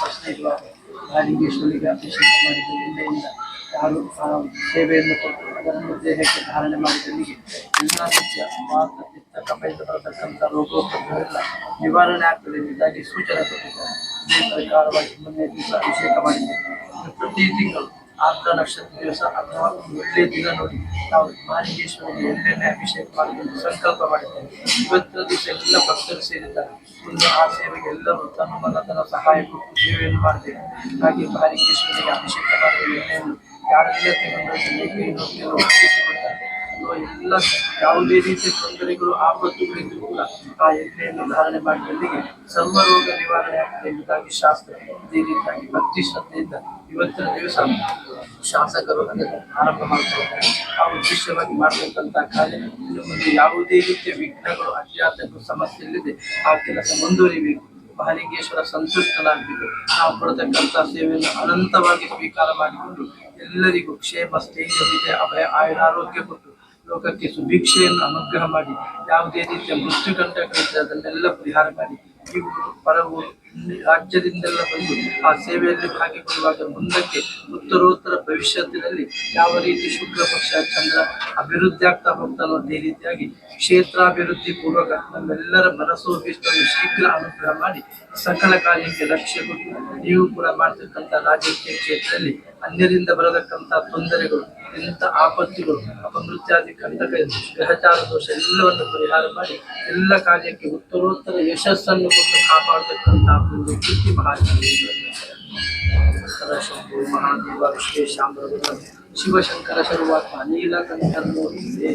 ಪ್ರಶ್ನೆ ಇಲ್ಲ ಲಿಂಗೇಶ್ವರಿಗೆ ಅಭಿಷೇಕ ಮಾಡಿದ ನಿನ್ನೆಯಿಂದ ಯಾರು ಸೇವೆಯನ್ನು ಕೊಟ್ಟು ಅದನ್ನು ದೇಹಕ್ಕೆ ಧಾರಣೆ ಮಾಡಿದವರಿಗೆ ಎಲ್ಲ ರೀತಿಯ ವಾತ ಪಿತ್ತ ಬರತಕ್ಕಂಥ ರೋಗೋಪದ್ರವೆಲ್ಲ. ನಿವಾರಣೆ ಆಗ್ತದೆ ಎಂಬುದಾಗಿ ಸೂಚನೆ ಕೊಟ್ಟಿದ್ದಾರೆ. ಇದೇ ಮೊನ್ನೆ ದಿವಸ ಅಭಿಷೇಕ ಮಾಡಿದ್ದೇವೆ ಪ್ರತಿ ತಿಂಗಳು ಆರ್ದ್ರ ನಕ್ಷತ್ರ ದಿವಸ ಅಥವಾ ಒಳ್ಳೆಯ ದಿನ ನೋಡಿ ನಾವು ಮಾಲಿಂಗೇಶ್ವರಿಗೆ ಎಣ್ಣೆಣ್ಣೆ ಅಭಿಷೇಕ ಮಾಡಲು ಸಂಕಲ್ಪ ಮಾಡಿದ್ದೇವೆ. ಇವತ್ತಿನ ದಿವಸ ಎಲ್ಲ ಭಕ್ತರು ಸೇರಿದ್ದಾರೆ. ಒಂದು ಆ ಸೇವೆಗೆ ಎಲ್ಲರೂ ತನ್ನ ಮನತನ ಸಹಾಯ ಕೊಟ್ಟು ಸೇವೆಯನ್ನು ಮಾಡಬೇಕು ಹಾಗೆ ಮಾಲಿಂಗೇಶ್ವರಿಗೆ ಅಭಿಷೇಕ ಮಾಡಿದ ಎಣ್ಣೆಯನ್ನು ಯಾರೆಲ್ಲ ತಗೊಂಡು ಎಲ್ಲ ಯಾವುದೇ ರೀತಿಯ ತೊಂದರೆಗಳು ಆಪತ್ತುಗಳಿದ್ರು ಕೂಡ ಆ ಎಣ್ಣೆಯನ್ನು ಧಾರಣೆ ಮಾಡಿದಲ್ಲಿಗೆ ಸರ್ವರೋಗ ನಿವಾರಣೆ ಆಗ್ತದೆ ಎಂಬುದಾಗಿ ಶಾಸ್ತ್ರ ಇದೇ ರೀತಿಯಾಗಿ ಭಕ್ತಿ ಶ್ರದ್ಧೆಯಿಂದ ಇವತ್ತಿನ ದಿವಸ ಶಾಸಕರು ಅದನ್ನು ಆರಂಭ ಮಾಡ್ತಾರೆ. ಆ ಉದ್ದೇಶವಾಗಿ ಮಾಡಬೇಕಂತ ಕಾರ್ಯ ಇನ್ನು ಮುಂದೆ ಯಾವುದೇ ರೀತಿಯ ವಿಘ್ನಗಳು, ಅಜ್ಞಾತಗಳು, ಸಮಸ್ಯೆ ಇಲ್ಲದೆ ಆ ಕೆಲಸ ಮುಂದುವರಿಬೇಕು. ಮಹಾಲಿಂಗೇಶ್ವರ ಸಂತುಷ್ಟನಾಗಬೇಕು. ನಾವು ಕೊಡತಕ್ಕಂಥ ಸೇವೆಯನ್ನು ಅನಂತವಾಗಿ ಸ್ವೀಕಾರ ಮಾಡಿಕೊಂಡು ಎಲ್ಲರಿಗೂ ಕ್ಷೇಮ ಸ್ಥೈರ್ಯ ವಿಜಯ ಅಭಯ ಆಯುರಾರೋಗ್ಯ ಕೊಟ್ಟು ಲೋಕಕ್ಕೆ ಸುಭಿಕ್ಷೆಯನ್ನು ಅನುಗ್ರಹ ಮಾಡಿ. ಯಾವುದೇ ರೀತಿಯ ಮೃತ್ಯುದಂಡಗಳಿದ್ದರೆ ಅದನ್ನೆಲ್ಲ ಪರಿಹಾರ ಮಾಡಿ. ಇವು ಪರವು ರಾಜ್ಯದಿಂದೆಲ್ಲ ಬಂದು ಆ ಸೇವೆಯಲ್ಲಿ ಭಾಗಿಕೊಳ್ಳುವಾಗ ಮುಂದಕ್ಕೆ ಉತ್ತರೋತ್ತರ ಭವಿಷ್ಯತ್ತಿನಲ್ಲಿ ಯಾವ ರೀತಿ ಶುಕ್ಲ ಪಕ್ಷ, ಚಂದ್ರ ಅಭಿವೃದ್ಧಿ ಆಗ್ತಾ ಹೋಗ್ತಾನೋ ಅದೇ ರೀತಿಯಾಗಿ ಕ್ಷೇತ್ರಾಭಿವೃದ್ಧಿ ಪೂರ್ವಕ ನಮ್ಮೆಲ್ಲರ ಮನಸ್ಸೋಭಿಷ್ಟವನ್ನು ಶೀಘ್ರ ಅನುಗ್ರಹ ಮಾಡಿ ಸಕಲ ಕಾರ್ಯಕ್ಕೆ ಲಕ್ಷ್ಯ ಕೊಟ್ಟು ನೀವು ಕೂಡ ಮಾಡ್ತಕ್ಕಂಥ ರಾಜಕೀಯ ಕ್ಷೇತ್ರದಲ್ಲಿ ಅನ್ಯರಿಂದ ಬರತಕ್ಕಂಥ ತೊಂದರೆಗಳು ಎಂಥ ಆಪತ್ತುಗಳು, ಅಪಮೃತ್ಯಾದಿ ಕಂಟಕ ಗ್ರಹಚಾರ ದೋಷ ಎಲ್ಲವನ್ನು ಪರಿಹಾರ ಮಾಡಿ ಎಲ್ಲ ಕಾರ್ಯಕ್ಕೆ ಉತ್ತರೋತ್ತರ ಯಶಸ್ಸನ್ನು ಕೊಟ್ಟು ಕಾಪಾಡತಕ್ಕಂಥ आपकी महादेव विश्वेशाम शिवशंकर शुरुआत नीलकंठर्मोहिते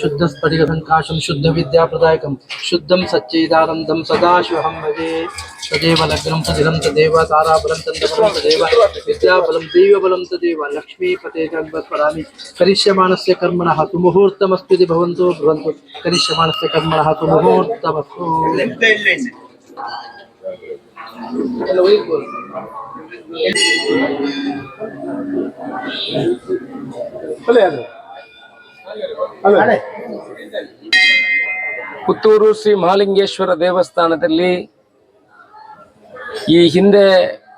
शुद्ध स्फटिक संकाशम शुद्ध सच्चिदानंदम सदाशिवहम भजे तदेव लग्नं तदिदं तदेव ताराबलं तन्दबलं तदेव विद्याबलं दैवबलं तदेव लक्ष्मीपते जगवत्परामि करिष्यमाणस्य कर्मणः तु मुहूर्तमस्तु इति भवन्तु भवन्तु करिष्यमाणस्य मुहूर्तमस्तु ಪುತ್ತೂರು ಶ್ರೀ ಮಹಾಲಿಂಗೇಶ್ವರ ದೇವಸ್ಥಾನದಲ್ಲಿ ಈ ಹಿಂದೆ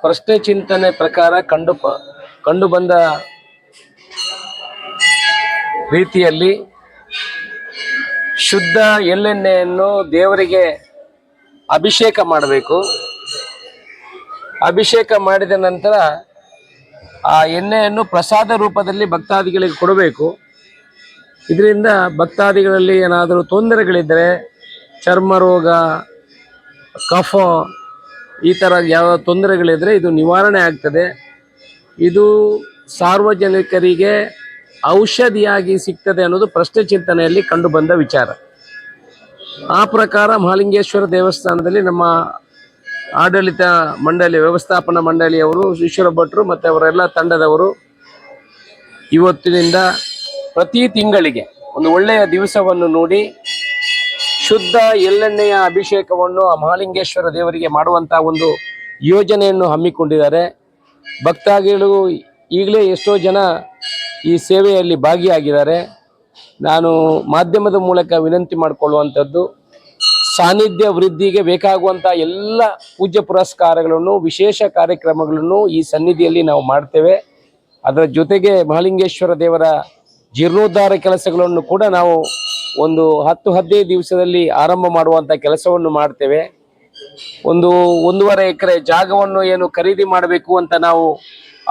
ಪ್ರಶ್ನೆ ಚಿಂತನೆ ಪ್ರಕಾರ ಕಂಡು ಕಂಡು ಬಂದ ರೀತಿಯಲ್ಲಿ ಶುದ್ಧ ಎಳ್ಳೆಣ್ಣೆಯನ್ನು ದೇವರಿಗೆ ಅಭಿಷೇಕ ಮಾಡಬೇಕು. ಅಭಿಷೇಕ ಮಾಡಿದ ನಂತರ ಆ ಎಣ್ಣೆಯನ್ನು ಪ್ರಸಾದ ರೂಪದಲ್ಲಿ ಭಕ್ತಾದಿಗಳಿಗೆ ಕೊಡಬೇಕು. ಇದರಿಂದ ಭಕ್ತಾದಿಗಳಲ್ಲಿ ಏನಾದರೂ ತೊಂದರೆಗಳಿದ್ದರೆ, ಚರ್ಮ ರೋಗ, ಕಫ, ಈ ಥರ ಯಾವ ತೊಂದರೆಗಳಿದ್ದರೆ ಇದು ನಿವಾರಣೆ ಆಗ್ತದೆ. ಇದು ಸಾರ್ವಜನಿಕರಿಗೆ ಔಷಧಿಯಾಗಿ ಸಿಗ್ತದೆ ಅನ್ನೋದು ಪ್ರಶ್ನೆ ಚಿಂತನೆಯಲ್ಲಿ ಕಂಡುಬಂದ ವಿಚಾರ. ಆ ಪ್ರಕಾರ ಮಹಾಲಿಂಗೇಶ್ವರ ದೇವಸ್ಥಾನದಲ್ಲಿ ನಮ್ಮ ಆಡಳಿತ ಮಂಡಳಿ, ವ್ಯವಸ್ಥಾಪನಾ ಮಂಡಳಿಯವರು ಈಶ್ವರ ಭಟ್ರು ಮತ್ತು ಅವರೆಲ್ಲ ತಂಡದವರು ಇವತ್ತಿನಿಂದ ಪ್ರತಿ ತಿಂಗಳಿಗೆ ಒಂದು ಒಳ್ಳೆಯ ದಿವಸವನ್ನು ನೋಡಿ ಶುದ್ಧ ಎಳ್ಳೆಣ್ಣೆಯ ಅಭಿಷೇಕವನ್ನು ಆ ಮಹಾಲಿಂಗೇಶ್ವರ ದೇವರಿಗೆ ಮಾಡುವಂತಹ ಒಂದು ಯೋಜನೆಯನ್ನು ಹಮ್ಮಿಕೊಂಡಿದ್ದಾರೆ. ಭಕ್ತಾದಿಗಳು ಈಗಲೇ ಎಷ್ಟೋ ಜನ ಈ ಸೇವೆಯಲ್ಲಿ ಭಾಗಿಯಾಗಿದ್ದಾರೆ. ನಾನು ಮಾಧ್ಯಮದ ಮೂಲಕ ವಿನಂತಿ ಮಾಡಿಕೊಳ್ಳುವಂಥದ್ದು, ಸಾನ್ನಿಧ್ಯ ವೃದ್ಧಿಗೆ ಬೇಕಾಗುವಂಥ ಎಲ್ಲ ಪೂಜ್ಯ ಪುರಸ್ಕಾರಗಳನ್ನು, ವಿಶೇಷ ಕಾರ್ಯಕ್ರಮಗಳನ್ನು ಈ ಸನ್ನಿಧಿಯಲ್ಲಿ ನಾವು ಮಾಡ್ತೇವೆ. ಅದರ ಜೊತೆಗೆ ಮಹಾಲಿಂಗೇಶ್ವರ ದೇವರ ಜೀರ್ಣೋದ್ಧಾರ ಕೆಲಸಗಳನ್ನು ಕೂಡ ನಾವು ಒಂದು ಹತ್ತು ಹದಿನೈದು ದಿವಸದಲ್ಲಿ ಆರಂಭ ಮಾಡುವಂಥ ಕೆಲಸವನ್ನು ಮಾಡ್ತೇವೆ. ಒಂದು ಒಂದೂವರೆ ಎಕರೆ ಜಾಗವನ್ನು ಏನು ಖರೀದಿ ಮಾಡಬೇಕು ಅಂತ ನಾವು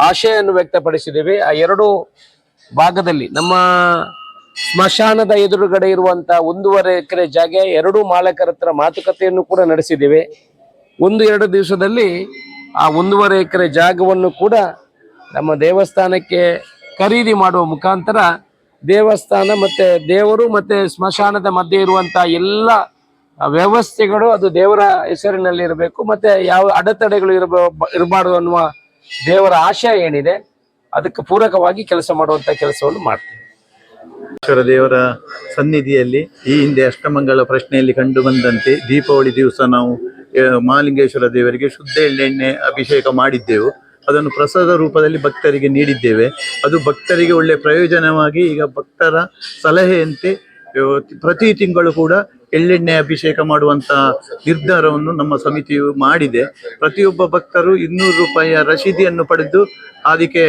ಆಶೆಯನ್ನು ವ್ಯಕ್ತಪಡಿಸಿದ್ದೇವೆ. ಆ ಎರಡು ಭಾಗದಲ್ಲಿ ನಮ್ಮ ಸ್ಮಶಾನದ ಎದುರುಗಡೆ ಇರುವಂತ ಒಂದೂವರೆ ಎಕರೆ ಜಾಗ, ಎರಡು ಮಾಲಕರ ಹತ್ರ ಮಾತುಕತೆಯನ್ನು ಕೂಡ ನಡೆಸಿದ್ದೇವೆ. ಒಂದು, ಎರಡು ದಿವಸದಲ್ಲಿ ಆ ಒಂದೂವರೆ ಎಕರೆ ಜಾಗವನ್ನು ಕೂಡ ನಮ್ಮ ದೇವಸ್ಥಾನಕ್ಕೆ ಖರೀದಿ ಮಾಡುವ ಮುಖಾಂತರ ದೇವಸ್ಥಾನ ಮತ್ತೆ ದೇವರು ಮತ್ತೆ ಸ್ಮಶಾನದ ಮಧ್ಯೆ ಇರುವಂತ ಎಲ್ಲ ವ್ಯವಸ್ಥೆಗಳು ಅದು ದೇವರ ಹೆಸರಿನಲ್ಲಿ ಇರಬೇಕು, ಮತ್ತೆ ಯಾವ ಅಡೆತಡೆಗಳು ಇರಬ, ಇರಬಾರ್ದು ಅನ್ನುವ ದೇವರ ಆಶಯ ಏನಿದೆ, ಅದಕ್ಕೆ ಪೂರಕವಾಗಿ ಕೆಲಸ ಮಾಡುವಂತ ಕೆಲಸವನ್ನು ಮಾಡ್ತೀವಿ. ಈಶ್ವರ ದೇವರ ಸನ್ನಿಧಿಯಲ್ಲಿ ಈ ಹಿಂದೆ ಅಷ್ಟಮಂಗಳ ಪ್ರಶ್ನೆಯಲ್ಲಿ ಕಂಡು ಬಂದಂತೆ ದೀಪಾವಳಿ ದಿವಸ ನಾವು ಮಹಾಲಿಂಗೇಶ್ವರ ದೇವರಿಗೆ ಶುದ್ಧ ಎಳ್ಳೆಣ್ಣೆ ಅಭಿಷೇಕ ಮಾಡಿದ್ದೆವು. ಅದನ್ನು ಪ್ರಸಾದ ರೂಪದಲ್ಲಿ ಭಕ್ತರಿಗೆ ನೀಡಿದ್ದೇವೆ. ಅದು ಭಕ್ತರಿಗೆ ಒಳ್ಳೆಯ ಪ್ರಯೋಜನವಾಗಿ ಈಗ ಭಕ್ತರ ಸಲಹೆಯಂತೆ ಪ್ರತಿ ತಿಂಗಳು ಕೂಡ ಎಳ್ಳೆಣ್ಣೆ ಅಭಿಷೇಕ ಮಾಡುವಂತಹ ನಿರ್ಧಾರವನ್ನು ನಮ್ಮ ಸಮಿತಿಯು ಮಾಡಿದೆ. ಪ್ರತಿಯೊಬ್ಬ ಭಕ್ತರು ಇನ್ನೂರು ರೂಪಾಯಿಯ ರಶೀದಿಯನ್ನು ಪಡೆದು, ಅದಕ್ಕೆ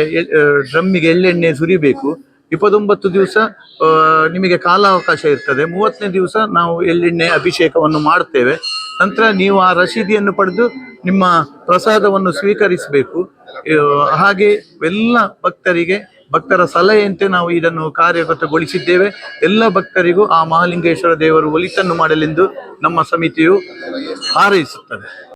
ಡ್ರಮ್ಮಿಗೆ ಎಳ್ಳೆಣ್ಣೆ ಸುರಿಬೇಕು. ಇಪ್ಪತ್ತೊಂಬತ್ತು ದಿವಸ ನಿಮಗೆ ಕಾಲಾವಕಾಶ ಇರ್ತದೆ. ಮೂವತ್ತನೇ ದಿವಸ ನಾವು ಎಳ್ಳೆಣ್ಣೆ ಅಭಿಷೇಕವನ್ನು ಮಾಡುತ್ತೇವೆ ನಂತರ ನೀವು ಆ ರಸೀದಿಯನ್ನು ಪಡೆದು ನಿಮ್ಮ ಪ್ರಸಾದವನ್ನು ಸ್ವೀಕರಿಸಬೇಕು. ಹಾಗೆ ಎಲ್ಲ ಭಕ್ತರಿಗೆ, ಭಕ್ತರ ಸಲಹೆಯಂತೆ ನಾವು ಇದನ್ನು ಕಾರ್ಯಗತಗೊಳಿಸಿದ್ದೇವೆ. ಎಲ್ಲ ಭಕ್ತರಿಗೂ ಆ ಮಹಾಲಿಂಗೇಶ್ವರ ದೇವರು ಒಲಿತನ್ನು ಮಾಡಲೆಂದು ನಮ್ಮ ಸಮಿತಿಯು ಹಾರೈಸುತ್ತದೆ.